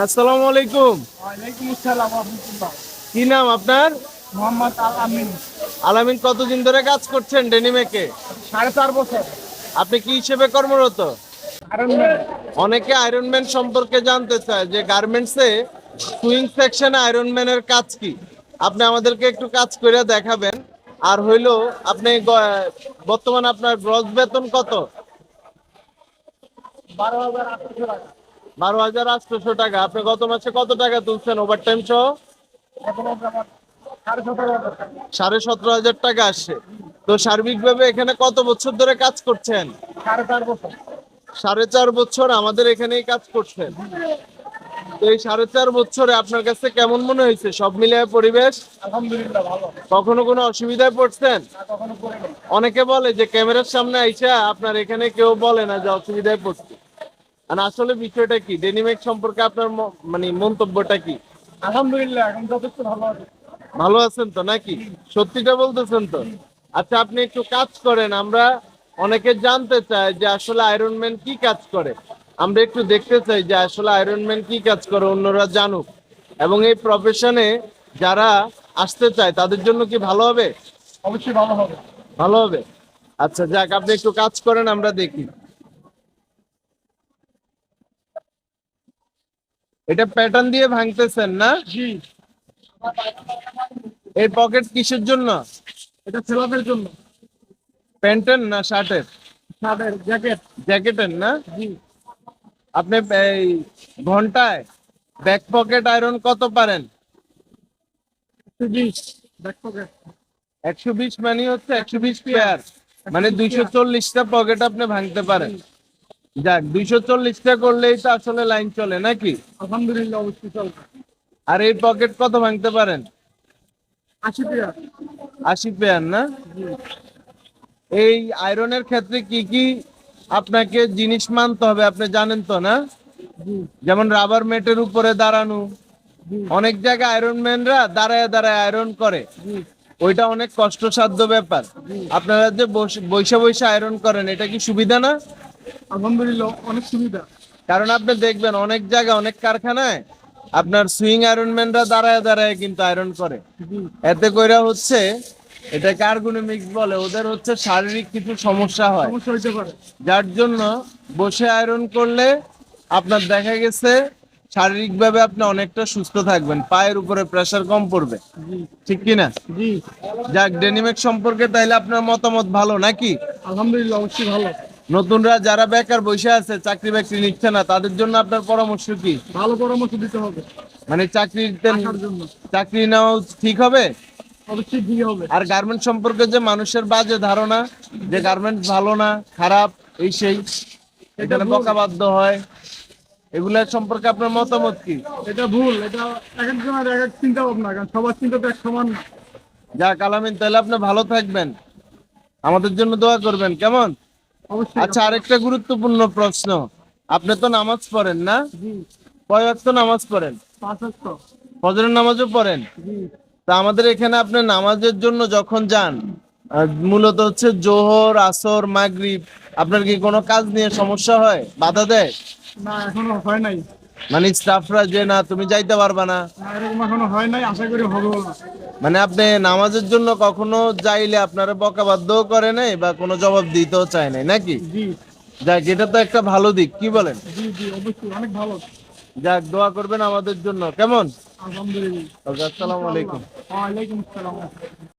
আসসালামু আলাইকুম। কি নাম আপনার? মোহাম্মদ আল আমিন আলামিন কতদিন ধরে কাজ করছেন ডেনিমেকে সাড়ে চার বছর। আপনি কি হিসেবে কর্মরত? অনেকে আয়রনম্যান সম্পর্কে জানতে চায় যে গার্মেন্টসে সুইং সেকশনে আয়রনম্যানের কাজ কি? আপনি আমাদেরকে একটু কাজ করে দেখাবেন। আর হইল আপনি বর্তমান আপনার গ্রস বেতন কত? বারো হাজার আটশো টাকা। বারো হাজার আটশোশো টাকা। আপনি গত মাসে কত টাকা তুলছেন? ওভার টাইম সহ? সাড়ে সতেরো হাজার টাকা আসছে। তো সার্বিকভাবে এখানে কত বছর ধরে কাজ করছেন? সাড়ে চার বছর আমাদের এখানেই কাজ করছেন। তো এই সাড়ে চার বছরে আপনার কাছে কেমন মনে হয়েছে? সব মিলিয়ে পরিবেশ? কখনো কোনো অসুবিধায় পড়ছেন? অনেকে বলে যে, ক্যামেরার সামনে আইসা আপনার এখানে কেউ বলে না যে, অসুবিধায় পড়ছে। আর আসলে বিষয়টা কি? ডেনিমেক সম্পর্কে আপনার মানে মন্তব্যটা কি? আলহামদুলিল্লাহ এখন যথেষ্ট ভালো আছে। ভালো আছেন তো নাকি? সত্যিটা বলতেছেন তো? আচ্ছা আপনি একটু কাজ করেন। আমরা অনেকে জানতে চাই যে আসলে আয়রন ম্যান কি কাজ করে। আমরা একটু দেখতে চাই যে আসলে আয়রন ম্যান কি কাজ করে অন্যরা জানুক। এবং এই প্রফেশনে যারা আসতে চায় তাদের জন্য কি ভালো হবে? অবশ্যই ভালো হবে। ভালো হবে। আচ্ছা যাক আপনি একটু কাজ করেন আমরা দেখি। এটা প্যাটার্ন দিয়ে ভাঙতেছেন না? জি। এই পকেট কিসের জন্য? এটা ছেলেদের জন্য। প্যান্টের না শার্টের? শার্টের জ্যাকেট। জ্যাকেটের না? জি। আপনি এই ঘন্টায় ব্যাক পকেট আয়রন কত পারেন? একশো বিশ মানে হচ্ছে একশো বিশ পেয়ার মানে দুইশো চল্লিশটা পকেট আপনি ভাঙতে পারেন। যাক দুইশো চল্লিশটা করলেই তো আসলে লাইন চলে নাকি? আলহামদুলিল্লাহ অবশ্যই চলবে। আর এই পকেট কত ভাঙতে পারেন? আশি পেয়ার। আশি পেয়ার না? এই আয়রনের ক্ষেত্রে কি কি আপনাকে জিনিস মানতে হবে আপনি জানেন তো না? যেমন রাবার মেটের উপরে দাঁড়ানো। অনেক জায়গায় আয়রন ম্যানরা দাঁড়ায় দাঁড়ায় আয়রন করে। ওইটা অনেক কষ্টসাধ্য ব্যাপার। আপনারা যে বসে- বৈশা বৈশা আয়রন করেন এটা কি সুবিধা না? আলহামদুলিল্লাহ অনেক সুবিধা। কারণ আপনি দেখবেন অনেক জায়গায় অনেক কারখানায় আপনার সুইং আয়রন ম্যানরা দাঁড়ায় দাঁড়ায় কিন্তু আয়রন করে। এতে কইরা হচ্ছে এটা কার্গুনেমিক্স বলে ওদের হচ্ছে শারীরিক কিছু সমস্যা হয়। যার জন্য বসে আয়রন করলে আপনার দেখা গেছে শারীরিকভাবে আপনি অনেকটা সুস্থ থাকবেন পায়ের উপরে প্রেসার কম পড়বে। ঠিক কিনা জি। যাক ডেনিমেক সম্পর্কে তাইলে আপনার মতামত ভালো নাকি? আলহামদুলিল্লাহ অবশ্যই ভালো। নতুনরা যারা বেকার বসে আছে চাকরি বাকরি নিচ্ছে না তাদের জন্য আপনার পরামর্শ কি? ভালো পরামর্শ দিতে হবে। মানে জন্য। চাকরি নেওয়া ঠিক হবে? আর গার্মেন্টস সম্পর্কে যে মানুষের বাজে ধারণা যে গার্মেন্টস ভালো না খারাপ এই সেই এখানে ভুল। বকাবাধ্য হয়। এগুলা সম্পর্কে আপনার মতামত কি? এটা ভুল। এটা এক এক এক চিন্তা ভাবনা কারণ সবার চিন্তা তো এক সমান। না যাক আলামিন তাহলে আপনি ভালো থাকবেন। আমাদের জন্য দোয়া করবেন কেমন? আচ্ছা আরেকটা গুরুত্বপূর্ণ প্রশ্ন। আপনি তো নামাজ পড়েন না? কয় ওয়াক্ত নামাজ পড়েন? ফজরের নামাজও পড়েন? তা আমাদের এখানে আপনি নামাজের জন্য যখন যান মূলত হচ্ছে জোহর আসর মাগরিব আপনার কি কোনো কাজ নিয়ে সমস্যা হয়? বাধা দেয়? না এখনও হয় নাই। মানে স্টাফরা যে না তুমি যাইতে পারবা না এরকম এখনও হয় নাই আশা করি হবে না। মানে আপনি নামাজের জন্য কখনো যাইলে আপনারা বকাবাধ্যও করে নাই বা কোনো জবাব দিতেও চায় নাই নাকি? যাক এটা তো একটা ভালো দিক কি বলেন? যাক দোয়া করবেন আমাদের জন্য কেমন? আসসালামু আলাইকুম।